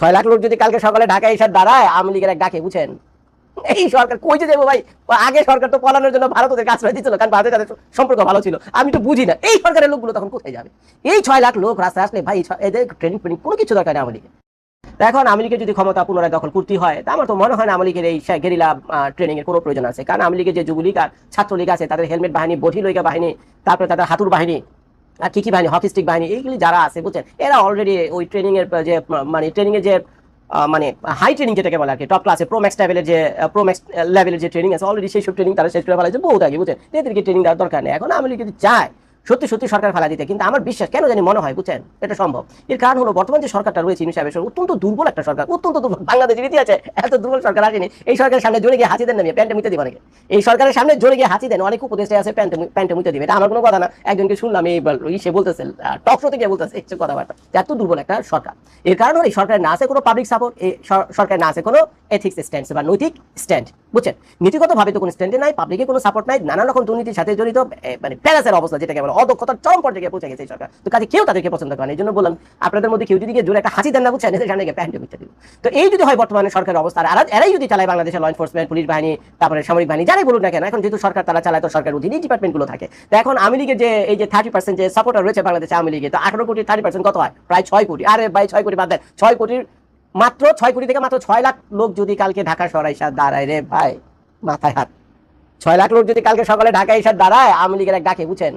ছয় লাখ লোক যদি কালকে সকালে ঢাকায় এসে দাঁড়ায়, আওয়ামী লীগের এক ডাকে বুঝেন এই সরকার কই যে যাব ভাই? আগে সরকার তো পলানোর জন্য ভারত ওদের কাজ দিচ্ছিল কারণ ভারতের সাথে সম্পর্ক ভালো ছিল। আমি তো বুঝি না, এই সরকারের লোকগুলো তখন কোথায় যাবে? এই ছয় লাখ লোক রাস্তায় আসলে ভাই এদের ট্রেনিং ট্রেনিং কোনো কিছু দরকার নেই আওয়ামী এখন আওয়ামী যদি ক্ষমতা পুনরায় দখল করতে হয়, তা আমার তো মনে হয় না আওয়ামী লীগের এই গেরিলা ট্রেনিং এর কোনো প্রয়োজন আছে। কারণ আওয়ামী লীগের যে যুবলীগ আর ছাত্রলীগ আছে, তাদের হেলমেট বাহিনী লইকা বাহিনী, তারপরে তাদের হাতুর বাহিনী কি কি বাহিনী হকি স্টিক বাহিনী, এইগুলি যারা আছে, বুঝছেন? এরা অলরেডি ওই ট্রেনিং এর, যে মানে ট্রেনিং এর যে মানে হাই ট্রেনিং যেটাকে বলে আর কি টপ ক্লাসে প্রোম্যাক্স লেভেলের যে প্রোম্যাক্স লেভেলের যে ট্রেনিং আছে অলরেডি সেই সব ট্রেনিং তারা শেষ করে ফেলাইছে বহু আগে, বুঝছেন? এদেরকে ট্রেনিং দেওয়ার দরকার নেই। এখন আমি যদি চায় সত্যি সত্যি সরকার ফেলা দিতে। কিন্তু আমার বিশ্বাস, কেন জানি মনে হয়, বুঝছেন? এটা সম্ভব। এর কারণ হলো, বর্তমান যে সরকারটা রয়েছে ইনু সাহেবের অত্যন্ত দুর্বল একটা সরকার, অত্যন্ত দুর্বল। বাংলাদেশের ইতিহাসে এত দুর্বল সরকার আসেনি। এই সরকারের সামনে জোরে গিয়ে হাসি দেন নামিয়ে প্যান্টে মুতে দিব অনেকে এই সরকারের সামনে জোরে গিয়ে হাসি দেন, অনেক উপদেশে আছে প্যান্টে প্যান্টে মুতে দিবে। এটা আমার কোনো কথা না। একজনকে শুনলাম, এই সে বলতেছে টক শোতে গিয়ে বলতেছে, এই কথাবার্তা। এত দুর্বল একটা সরকার। এর কারণ হলো, এই সরকারের না আছে কোনো পাবলিক সাপোর্ট এই সর- সরকারের না আছে কোনো এথিক্স স্ট্যান্ড বা নৈতিক স্ট্যান্ড বুঝছেন? নীতিগতভাবে তো কোনো স্ট্যান্ডে নাই পাবলিকের কোনো সাপোর্ট নাই নানা রকম দুর্নীতির সাথে জড়িত মানে প্যারাসের অবস্থা, যেটাকে বলে অদক্ষতার চরম পর্যায়ে গিয়ে পৌঁছে গেছে এই সরকার। তো কাজে কেউ তাদেরকে পছন্দ করে না, এই জন্য বললাম, আপনাদের মধ্যে কেউ যদি জোরে একটা হাসি দেন না বুঝছেন, এদের সামনে গিয়ে প্যান্টে মিটতে দিব। তো এই যদি হয় বর্তমানে সরকারের অবস্থা, আর এরাই যদি চালায় বাংলাদেশের ল এনফোর্সমেন্ট পুলিশ বাহিনী, তারপরে সামরিক বাহিনী, যারাই বলুন না কেন, এখন যেহেতু সরকার তারা চালায়, তো সরকার অধীনে ডিপার্টমেন্টগুলো থাকে। তো এখন আওয়ামী লীগের যে এই যে থার্টি পার্সেন্ট যে সাপোর্টার রয়েছে বাংলাদেশে আওয়ামী লীগে, তো আঠারো কোটি থার্টি পার্সেন্ট কত হয়? প্রায় ছয় কোটি। আরে ভাই, ছয় কোটি বাদ দেন। ছয় কোটির মাত্র ছয় কোটি থেকে মাত্র ছয় লাখ লোক যদি কালকে ঢাকা এসে দাঁড়ায়, রে ভাই, মাথায় হাত। ছয় লাখ লোক যদি কালকে সকালে ঢাকায় এসে দাঁড়ায়, আওয়ামী লীগের এক ডাকে, বুঝছেন?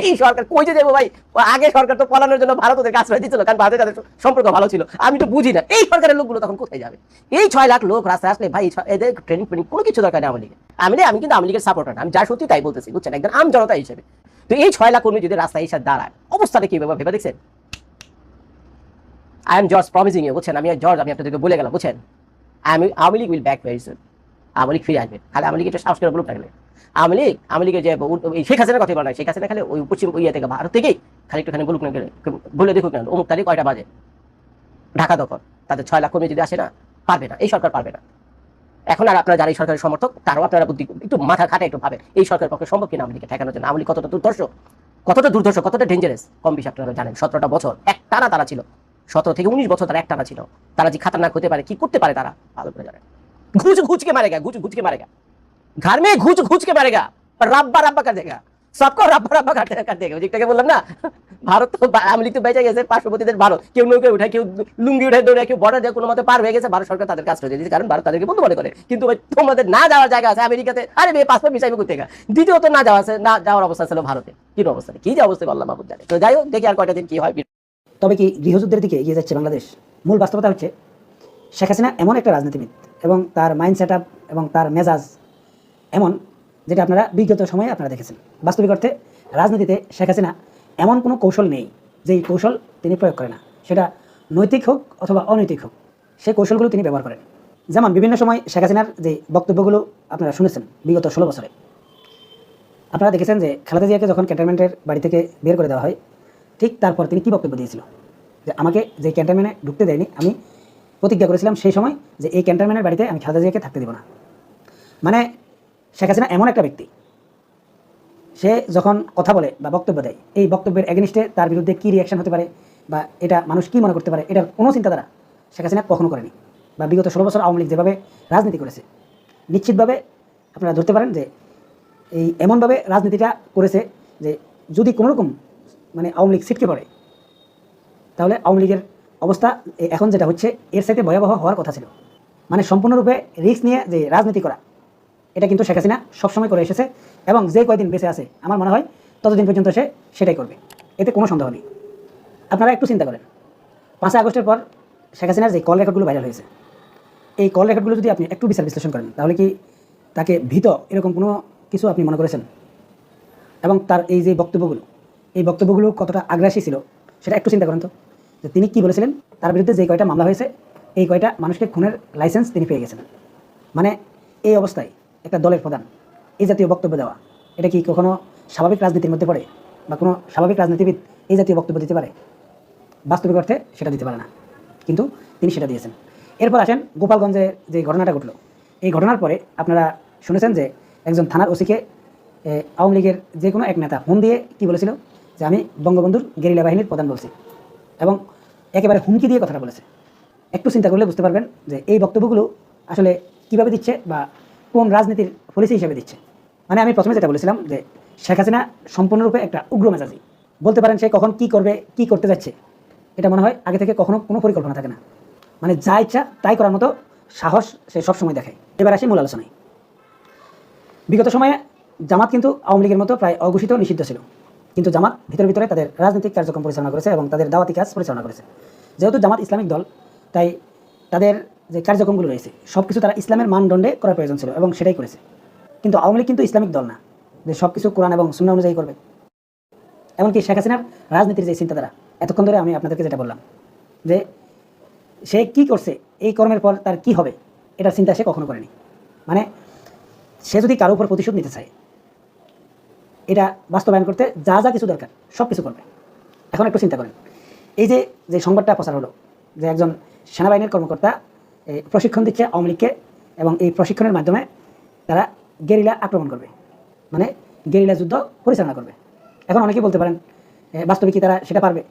এই সরকার কই যে যাব ভাই? আগে সরকার তো পলানোর জন্য ভারত ওদের কাজ দিচ্ছিল কারণ ভারতের সাথে সম্পর্ক ভালো ছিল। আমি তো বুঝি না, এই সরকারের লোকগুলো তখন কোথায় যাবে? এই ছয় লাখ লোক রাস্তায় আসলে ভাই এদের ট্রেনিং ট্রেনিং কোনো কিছু দরকার নেই আওয়ামী লীগের আমি আমি কিন্তু আওয়ামী লীগের সাপোর্টার আমি যা সত্যি তাই বলতেছি, বুঝছেন? একদম আম জনতা হিসেবে। তো এই ছয় লাখ কর্মী যদি রাস্তায় এসে দাঁড়ায়, অবস্থাটা কি ব্যাপার ভেবে দেখছেন? I am George promising you বুঝছেন? আমি জর্জ আমি আপনাদেরকে বলে গেলাম, বুঝছেন? আমি Awami League will back very soon Awami League ফিরে আসবে। খালি আওয়ামী লীগ একটু সাহস করে বলুক থাকলে আওয়ামী লীগ, আওয়ামী লীগের যে শেখ হাসিনার কথা বলা শেখ হাসিনা খালি ওই পশ্চিম ইয়ে থেকে ভারত থেকেই খালি একটুখানি বলুক না বলে দেখুক না অমুক তারিখ কয়টা বাজে? ঢাকা দখল, তাদের ছয় লাখ কর্মী যদি আসে না, পারবে না, এই সরকার পারবে না। এখন আর আপনারা যারা এই সরকারের সমর্থক, তারও আপনারা বুদ্ধি, একটু মাথা খাটে একটু ভাবে এই সরকারের পক্ষে সম্ভব কিনা আওয়ামী লীগকে ঠেকানোর জন্য? আওয়ামী লীগ কতটা দুর্দর্শ কতটা দুর্দর্শ কতটা ডেঞ্জারাস কম আপনারা জানেন, সতেরোটা বছর, এক টানা তারা ছিল। সতেরো থেকে উনিশ বছর তারা এক টানা ছিল। তারা যে খাতারনাক হতে পারে, কি করতে পারে তারা? ভালো করে জানেন। ঘুচ, ঘুচকে মারেগা ঘুচ, ঘুচকে মারেগা घर में घुच घुच के मारेगा पर रब्बा रब्बा कर देगा सबको रब्बा रब्बा कर कर देगा যেটাকে বললাম না ভারত তো বা- আওয়ামী লীগ তো বেঁচে গেছে পার্শ্ববর্তীদের ভারত কেউ নৌকে উঠে কেউ লুঙ্গি উঠে দৌড়ে কেউ বর্ডার দিয়ে কোনো মতে পার হয়ে গেছে ভারত সরকার তাদের কাজ করে দিয়েছে কারণ ভারত তাদেরকে বন্ধু মনে করে কিন্তু ভাই তোমাদের না যাওয়ার জায়গা আছে আমেরিকাতে আরে মেয়ে পাসপোর্ট মিসাইবে করতে গা দ্বিতীয়ত না যাওয়া আছে না যাওয়ার অবস্থা ছিল ভারতে কি অবস্থা কি যে অবস্থা বললাম বাবু জানে তো যাই হোক দেখি আর কয়টা দিন কি হয় তবে কি গৃহযুদ্ধের দিকে এগিয়ে যাচ্ছে বাংলাদেশ মূল বাস্তবতা হচ্ছে শেখ হাসিনা এমন একটা রাজনীতিবিদ এবং তার মাইন্ড সেট এবং তার মেজাজ এমন, যেটা আপনারা বিগত সময়ে আপনারা দেখেছেন। বাস্তবিক অর্থে রাজনীতিতে শেখ হাসিনা এমন কোনো কৌশল নেই, যেই কৌশল তিনি প্রয়োগ করেন না। সেটা নৈতিক হোক অথবা অনৈতিক হোক সেই কৌশলগুলো তিনি ব্যবহার করেন। যেমন বিভিন্ন সময় শেখ হাসিনার যে বক্তব্যগুলো আপনারা শুনেছেন বিগত ষোলো বছরে। আপনারা দেখেছেন যে খালেদা জিয়াকে যখন ক্যান্টনমেন্টের বাড়ি থেকে বের করে দেওয়া হয়, ঠিক তারপর তিনি কী বক্তব্য দিয়েছিল? যে আমাকে যে ক্যান্টনমেন্টে ঢুকতে দেয়নি, আমি প্রতিজ্ঞা করেছিলাম সেই সময় যে এই ক্যান্টনমেন্টের বাড়িতে আমি খালেদা জিয়াকে থাকতে দেব না। মানে শেখ হাসিনা এমন একটা ব্যক্তি। সে যখন কথা বলে বা বক্তব্য দেয়, এই বক্তব্যের এগেনিস্টে তার বিরুদ্ধে কী রিয়াকশন হতে পারে বা এটা মানুষ কী মনে করতে পারে, এটার কোনো চিন্তাধারা শেখ হাসিনা কখনো করেনি বা বিগত ষোলো বছর আওয়ামী লীগ যেভাবে রাজনীতি করেছে, নিশ্চিতভাবে আপনারা ধরতে পারেন যে এই এমনভাবে রাজনীতিটা করেছে যে যদি কোনোরকম মানে আওয়ামী লীগ ছিটকে পড়ে, তাহলে আওয়ামী লীগের অবস্থা এখন যেটা হচ্ছে, এর সাথে ভয়াবহ হওয়ার কথা ছিল। মানে সম্পূর্ণরূপে রিস্ক নিয়ে যে রাজনীতি করা এটা কিন্তু শেখ হাসিনা সবসময় করে এসেছে এবং যে কয়দিন বেঁচে আছে, আমার মনে হয় ততদিন পর্যন্ত সে সেটাই করবে। এতে কোনো সন্দেহ নেই। আপনারা একটু চিন্তা করেন। পাঁচই আগস্টের পর শেখ হাসিনার যে কল রেকর্ডগুলো ভাইরাল হয়েছে, এই কল রেকর্ডগুলো যদি আপনি একটু বিচার বিশ্লেষণ করেন, তাহলে কি তাকে ভীত এরকম কোনো কিছু আপনি মনে করেছেন? এবং তার এই যে বক্তব্যগুলো, এই বক্তব্যগুলো কতটা আগ্রাসী ছিল, সেটা একটু চিন্তা করেন তো। যে তিনি কি বলেছিলেন? তার বিরুদ্ধে যে কয়টা মামলা হয়েছে, এই কয়টা মানুষকে খুনের লাইসেন্স তিনি পেয়ে গেছেন। মানে এই অবস্থায় একটা দলের প্রধান। এই জাতীয় বক্তব্য দেওয়া। এটা কি কখনো স্বাভাবিক রাজনীতির মধ্যে পড়ে? বা কোনো স্বাভাবিক রাজনীতিবিদ এই জাতীয় বক্তব্য দিতে পারে? বাস্তবিক অর্থে সেটা দিতে পারে না। কিন্তু তিনি সেটা দিয়েছেন। এরপর আসেন গোপালগঞ্জে যে ঘটনাটা ঘটলো। এই ঘটনার পরে আপনারা শুনেছেন যে একজন থানার ওসিকে আওয়ামী লীগের যে কোনো এক নেতা ফোন দিয়ে কি বলেছিল? যে আমি বঙ্গবন্ধুর গেরিলা বাহিনীর প্রধান বলছি। এবং একেবারে হুমকি দিয়ে কথাটা বলেছে। একটু চিন্তা করলে বুঝতে পারবেন যে এই বক্তব্যগুলো আসলে কীভাবে দিচ্ছে বা কোন রাজনীতির পলিসি হিসেবে দিচ্ছে? মানে আমি প্রথমে যেটা বলেছিলাম যে শেখ হাসিনা সম্পূর্ণরূপে একটা উগ্র মেজাজি। বলতে পারেন সে কখন কি করবে, কি করতে যাচ্ছে, এটা মনে হয় আগে থেকে কখনো কোনো পরিকল্পনা থাকে না। মানে যা ইচ্ছা তাই করার মতো সাহস সে সবসময় দেখায়। এবার আসি মূল আলোচনায়। বিগত সময়ে জামাত কিন্তু আওয়ামী লীগের মতো প্রায় অঘোষিত নিষিদ্ধ ছিল। কিন্তু জামাত ভিতরে ভিতরে তাদের রাজনৈতিক কার্যক্রম পরিচালনা করেছে এবং তাদের দাওয়াতি কাজ পরিচালনা করেছে। যেহেতু জামাত ইসলামিক দল, তাই তাদের যে কার্যক্রমগুলো রয়েছে সব কিছু তারা ইসলামের মানদণ্ডে করার প্রয়োজন ছিল এবং সেটাই করেছে। কিন্তু আওয়ামী লীগ কিন্তু ইসলামিক দল না, যে সব কিছু কোরআন এবং সুন্না অনুযায়ী করবে। এমনকি শেখ হাসিনার রাজনীতির যে চিন্তাধারা, এতক্ষণ ধরে আমি আপনাদেরকে যেটা বললাম, যে সে কি করছে, এই কর্মের পর তার কি হবে, এটার চিন্তা সে কখনো করেনি। মানে সে যদি কারও উপর প্রতিশোধ নিতে চায়, এটা বাস্তবায়ন করতে যা যা কিছু দরকার সব কিছু করবে। এখন একটু চিন্তা করেন। এই যে যে সংবাদটা প্রচার হলো, যে একজন সেনাবাহিনীর কর্মকর্তা প্রশিক্ষণ দিচ্ছে আওয়ামী লীগকে এবং এই প্রশিক্ষণের মাধ্যমে তারা গেরিলা আক্রমণ করবে। মানে গেরিলা যুদ্ধ পরিচালনা করবে। এখন অনেকেই বলতে পারেন বাস্তবে কি তারা সেটা পারবে?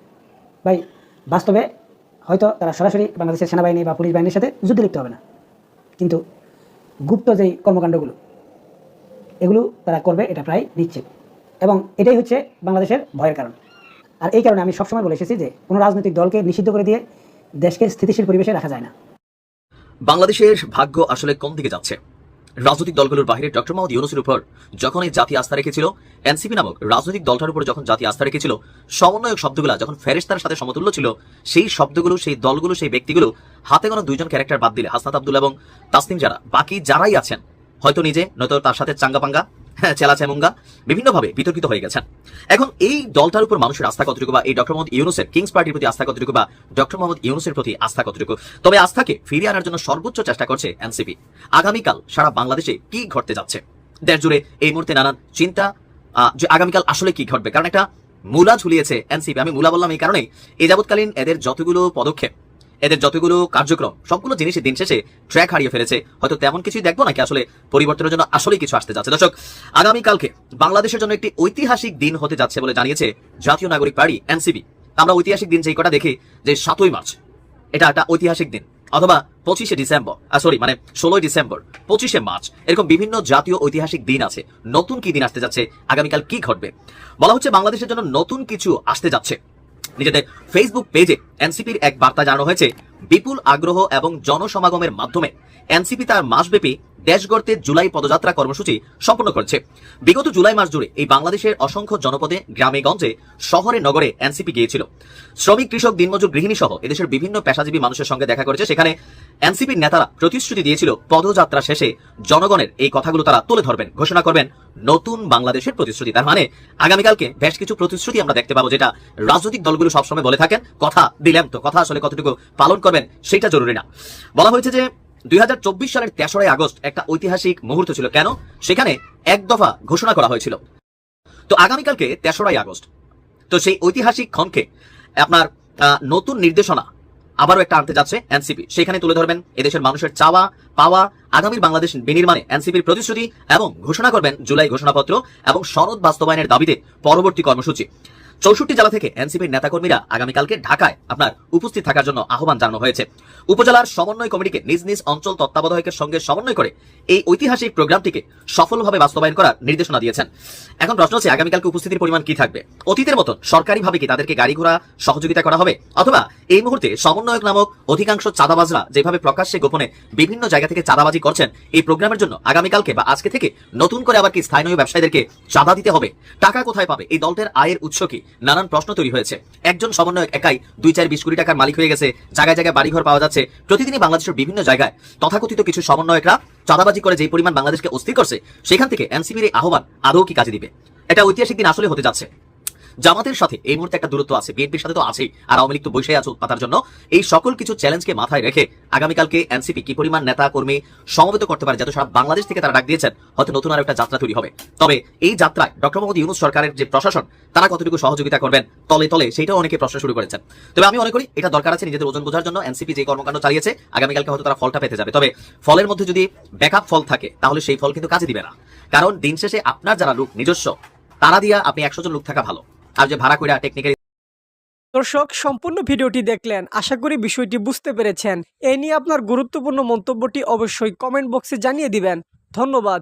ভাই, বাস্তবে হয়তো তারা সরাসরি বাংলাদেশের সেনাবাহিনী বা পুলিশ বাহিনীর সাথে যুদ্ধে লিপ্ত হবে না। কিন্তু গুপ্ত যেই কর্মকাণ্ডগুলো, এগুলো তারা করবে, এটা প্রায় নিশ্চিত। এবং এটাই হচ্ছে বাংলাদেশের ভয়ের কারণ। আর এই কারণে আমি সবসময় বলে এসেছি যে কোনো রাজনৈতিক দলকে নিষিদ্ধ করে দিয়ে দেশকে স্থিতিশীল পরিবেশে রাখা যায় না। বাংলাদেশের ভাগ্য আসলে কোন দিকে যাচ্ছে? রাজনৈতিক দলগুলোর বাহিরে ডক্টর মাহমুদ ইউনুসের উপর যখন এই জাতি আস্থা রেখেছিল, এনসিপি নামক রাজনৈতিক দলটার উপর যখন জাতি আস্থা রেখেছিল, সমন্বয়ক শব্দগুলো যখন ফেরেস্তার সাথে সমতুল্য ছিল, সেই শব্দগুলো, সেই দলগুলো, সেই ব্যক্তিগুলো হাতে কোনো দুইজন ক্যারেক্টার বাদ দিলে হাসনাত আব্দুল এবং তাসনিম যারা, বাকি যারাই আছেন, হয়তো নিজে, নয়তো তার সাথে চাঙ্গাপাঙ্গা হ্যাঁ চেলা চেমুঙ্গা বিভিন্নভাবে বিতর্কিত হয়ে গেছেন। এখন এই দলটার উপর মানুষের আস্থা কতটুকু বা এই ডক্টর মোহাম্মদ ইউনুসের কিংস পার্টির প্রতি আস্থা কতটুকু বা ডক্টর মোহাম্মদ ইউনুসের প্রতি আস্থা কতটুকু? তবে আস্থাকে ফিরিয়ে আনার জন্য সর্বোচ্চ চেষ্টা করছে এনসিপি। আগামীকাল সারা বাংলাদেশে কি ঘটতে যাচ্ছে? দেশ জুড়ে এই মুহূর্তে নানান চিন্তা যে আগামীকাল আসলে কি ঘটবে? কারণ একটা মূলা ঝুলিয়েছে এনসিপি। আমি মূলা বললাম এই কারণেই। এই যাবৎকালীন এদের যতগুলো পদক্ষেপ এদের যতগুলো কার্যক্রম, সবগুলো জিনিসই দিন শেষে ট্র্যাক হারিয়ে ফেলেছে। হয়তো তেমন কিছুই দেখব নাকি আসলে পরিবর্তনের জন্য আসলেই কিছু আসতে যাচ্ছে। দর্শক, আগামীকালকে বাংলাদেশের জন্য একটি ঐতিহাসিক দিন হতে যাচ্ছে বলে জানিয়েছে জাতীয় নাগরিক পার্টি এনসিবি আমরা ঐতিহাসিক দিন যেই কটা দেখি, যে সাতই মার্চ, এটা একটা ঐতিহাসিক দিন। অথবা পঁচিশে ডিসেম্বর সরি মানে ষোলোই ডিসেম্বর, পঁচিশে মার্চ, এরকম বিভিন্ন জাতীয় ঐতিহাসিক দিন আছে। নতুন কি দিন আসতে যাচ্ছে, আগামীকাল কি ঘটবে? বলা হচ্ছে বাংলাদেশের জন্য নতুন কিছু আসতে যাচ্ছে। নিজেদের ফেসবুক পেজে এনসিপির এক বার্তা জানানো হয়েছে, বিপুল আগ্রহ এবং জনসমাগমের মাধ্যমে এনসিপি তার মাসব্যাপী দেশ গড়তে জুলাই পদযাত্রা কর্মসূচি সম্পন্ন করেছে। বিগত জুলাই মাস জুড়ে এই বাংলাদেশের অসংখ্য জনপদে, গ্রামে, গঞ্জে, শহরে, নগরে এনসিপি গিয়েছিল। শ্রমিক, কৃষক, দিনমজুর গৃহিণী সহ এদেশের বিভিন্ন পেশাজীবী মানুষের সঙ্গে দেখা করেছে। সেখানে এনসিপির নেতারা প্রতিশ্রুতি দিয়েছিল, পদযাত্রা শেষে জনগণের এই কথাগুলো তারা তুলে ধরবেন। ঘোষণা করবেন, নতুন বাংলাদেশের প্রতিশ্রুতি। তার মানে আগামীকালকে বেশ কিছু প্রতিশ্রুতি আমরা দেখতে পাবো, যেটা রাজনৈতিক দলগুলো সবসময় বলে থাকেন, কথা দিলাম তো, কথা আসলে কতটুকু পালন করবেন সেটা জরুরি না। বলা হয়েছে যে দুই সালের তেসরাই আগস্ট একটা ঐতিহাসিক মুহূর্ত ছিল, কেন? সেখানে এক দফা ঘোষণা করা হয়েছিল। তো আগামীকালকে তেসরাই আগস্ট। তো সেই ঐতিহাসিক ক্ষণকে আপনার নতুন নির্দেশনা আবারও একটা আনতে যাচ্ছে এনসিপি। সেখানে তুলে ধরবেন এদেশের মানুষের চাওয়া, পাওয়া, আগামীর বাংলাদেশ বিনির্মাণে এনসিপির প্রতিশ্রুতি এবং ঘোষণা করবেন জুলাই ঘোষণাপত্র এবং সনদ বাস্তবায়নের দাবিতে পরবর্তী কর্মসূচি। চৌষট্টি জেলা থেকে এনসিপির নেতাকর্মীরা আগামীকালকে ঢাকায় আপনার উপস্থিত থাকার জন্য আহ্বান জানানো হয়েছে। উপজেলার সমন্বয় কমিটিকে নিজ নিজ অঞ্চল তত্ত্বাবধায়কের সঙ্গে সমন্বয় করে এই ঐতিহাসিক প্রোগ্রামটিকে সফলভাবে বাস্তবায়ন করার নির্দেশনা দিয়েছেন। এখন প্রশ্ন হচ্ছে, আগামীকালকে উপস্থিতির পরিমাণ কি থাকবে? অতীতের মতন সরকারিভাবে কি তাদেরকে গাড়ি ঘোড়া সহযোগিতা করা হবে? অথবা এই মুহূর্তে সমন্বয়ক নামক অধিকাংশ চাঁদাবাজরা যেভাবে প্রকাশ্যে গোপনে বিভিন্ন জায়গা থেকে চাঁদাবাজি করছেন, এই প্রোগ্রামের জন্য আগামীকালকে বা আজকে থেকে নতুন করে আবার কি স্থানীয় ব্যবসায়ীদেরকে চাঁদা দিতে হবে? টাকা কোথায় পাবে? এই দলটির আয়ের উৎস কি? নানান প্রশ্ন তৈরি হয়েছে। একজন সমন্বয়ক একাই দুই চার বিশ কোটি টাকার মালিক হয়ে গেছে, জায়গায় জায়গায় বাড়িঘর পাওয়া যাচ্ছে, প্রতিদিনই বাংলাদেশের বিভিন্ন জায়গায়। তথাকথিত কিছু সমন্বয়করা চাঁদাবাজি করে যে পরিমাণ বাংলাদেশকে অস্থির করছে, সেখান থেকে এনসিবির এই আহ্বান আদৌ কি কাজে দিবে? এটা ঐতিহাসিক দিন আসলে হতে যাচ্ছে। জামাতের সাথে এই মুহূর্তে একটা দূরত্ব আছে, বিএনপির সাথে তো আছেই, আর আওয়ামী লীগ তো বসে আছে উৎপাতার জন্য। এই সকল কিছু চ্যালেঞ্জকে মাথায় রেখে আগামীকালকে এনসিপি কি পরিমাণ নেতা কর্মী সমবেত করতে পারে, যাতে সারা বাংলাদেশ থেকে তারা ডাক দিয়েছেন, হয়তো নতুন আর একটা যাত্রা তৈরি হবে। তবে এই যাত্রায় ডক্টর মোহাম্মদ ইউনুস সরকারের যে প্রশাসন, তারা কতটুকু সহযোগিতা করবেন, তলে তলে সেটাও অনেকে প্রশ্ন শুরু করেছেন। তবে আমি মনে করি এটা দরকার আছে নিজেদের ওজন বোঝার জন্য, এনসিপি যে কর্মকাণ্ড চালিয়েছে, আগামীকালকে হয়তো তারা ফলটা পেতে যাবে। তবে ফলের মধ্যে যদি ব্যাকআপ ফল থাকে, তাহলে সেই ফল কিন্তু কাজে দিবে না। কারণ দিন শেষে আপনার যারা লোক নিজস্ব, তারা দিয়া আপনি একশো জন লোক থাকা ভালো। আর যে ভাড়া কইরা টেকনিক্যালি দর্শক, সম্পূর্ণ ভিডিওটি দেখলেন। আশা করি বিষয়টি বুঝতে পেরেছেন। এ নিয়ে আপনার গুরুত্বপূর্ণ মন্তব্যটি অবশ্যই কমেন্ট বক্সে জানিয়ে দিবেন। ধন্যবাদ।